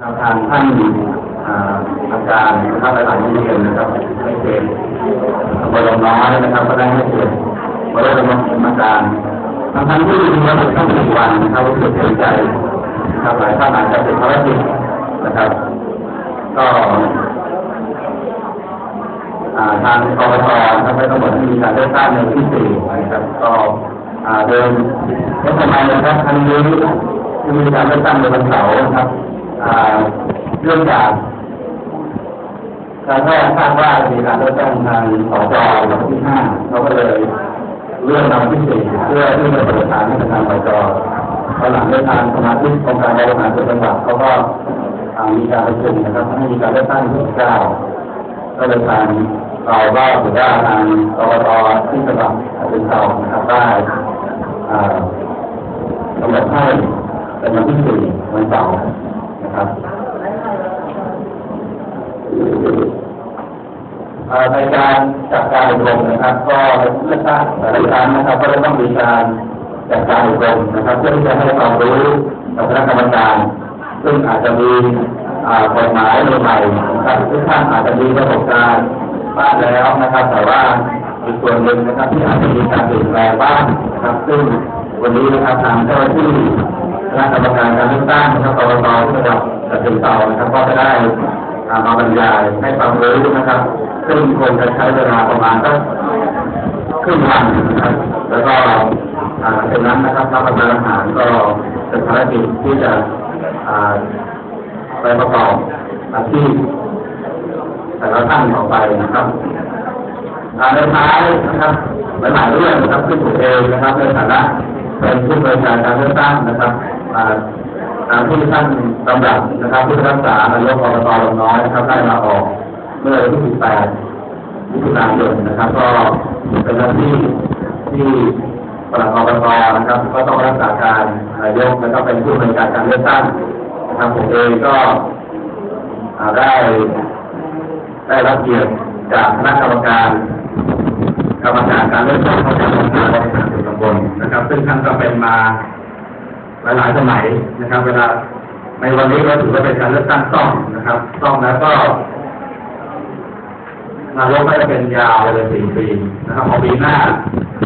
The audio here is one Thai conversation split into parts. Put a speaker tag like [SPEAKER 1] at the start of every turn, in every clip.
[SPEAKER 1] ทางทางท่านอาจารย์นะครับหลายๆโรงเรียนนะครับให้เขตตำบลลำน้อยนะครับ ก็ได้ให้เกียรติมาร่วมเป็นกรรมกางทั้งที่มีระบบต้องสี่วันนะครับรู้สึกเสียใจนะครับหลายท่านอาจจะเป็นภารกิจนะครับ ก็ทางกรกตนะครับไม่ต้องบอกที่มีการเลือกตั้งในที่สี่นะครับ ก็เดินรถไมนะครับครั้งนี้ที่มีการเลือกตั้งในวันเสาร์นะครับ เรื่องจากการแพทย์คาดว่ามีการเลือกตั้งทางสจวันที่ห้าเขาก็เลยเลื่อนมาวันที่สี่เพื่อที่จะเประสานให้ทางสจตอนหลังได้ทางสมาชิกองค์การบริหารส่วนจังหวัดเขาก็มีการประชุมนะครับให้มีการเลือกตั้งที่เก้าก็เลยทางเราก็ถือว่าทางกรตที่จังหวัดเป็นเก่านะครับได้อ่ากำหนดให้เป็นวันที่สี่วันเสาร์นะครับ เอ่อ ในการจัดการอบรมนะครับ ก็เลือกตั้งแต่ละครั้งนะครับก็จะต้องมีการจัดการอบรมนะครับเพื่อที่จะให้ความรู้กับคณะกรรมการ ซึ่งอาจจะมีกฎหมายใหม่ๆนะครับทุกท่านอาจจะมีประสบการณ์บ้างแล้วนะครับ แต่ว่าอีกส่วนหนึ่งนะครับที่อาจจะมีการเปลี่ยนแปลงบ้างนะครับ ซึ่งวันนี้นะครับทางเจ้าหน้าที่คณะกรรมการการเลือกตั้งนะครับกรตที่เราจะเป็นเตานะครับก็จะได้ามาบรรยายให้ความรู้นะครับ ซึ่งคงจะใช้เวลาประมาณสักครึ่งวันนะครับแล้วก็หลังจากนั้นนะครับรับประทานอาหารก็เป็นภารกิจที่จะไปประกอบอาชีพแต่ละท่านต่อไปนะครับในท้ายนะครับหลายๆเรื่องนะครับที่ผมเองนะครับในฐานะเป็นผู้บริการการเลือกตั้งนะครับ อ่าตามที่ท่านกำลังนะครับผู้รักษานายกอบตลำน้อยนะครับได้มาออกเมื่อวันที่18มิถุนายนนะครับ ก็เป็นหน้าที่ที่ปลัดอบตนะครับ ก็ต้องรักษาการนายกแล้วก็เป็นผู้บริการการเลือกตั้งนะครับผมเองก็ได้ได้รับเกียรติจากคณะกรรมการกรรมการการเลือกตั้งของการบริหารส่วนตำบลนะครับ ซึ่งท่านก็เป็นมา หลายๆสมัยนะครับ เวลาในวันนี้เราถือว่าเป็นการเลือกตั้งซ่อมนะครับซ่อมแล้วก็นายกก็จะเป็นยาวเลยสี่ปีนะครับพอปีหน้า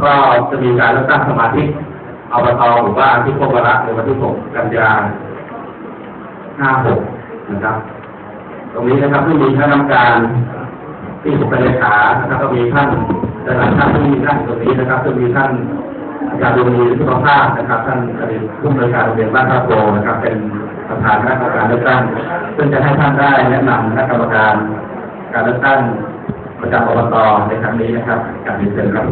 [SPEAKER 1] ก็จะมีการเลือกตั้งสมาชิกอบตหรือว่าที่โคกระในวันที่6กันยา56นะครับ ตรงนี้นะครับที่มีคณะกรรมการที่ผมเป็นเลขานะครับก็มีท่านหลายๆท่านที่มีท่านตรงนี้นะครับก็มีท่าน อาจารย์ดวงดีสุขภาพนะครับท่านอดีตผู้อำนวยการโรงเรียนบ้านท่าโพนะครับ เป็นประธานคณะกรรมการเลือกตั้งซึ่งจะให้ท่านได้แนะนำคณะกรรมการการเลือกตั้งประจำอบตในครั้งนี้นะครับการเรียนเชิญครับ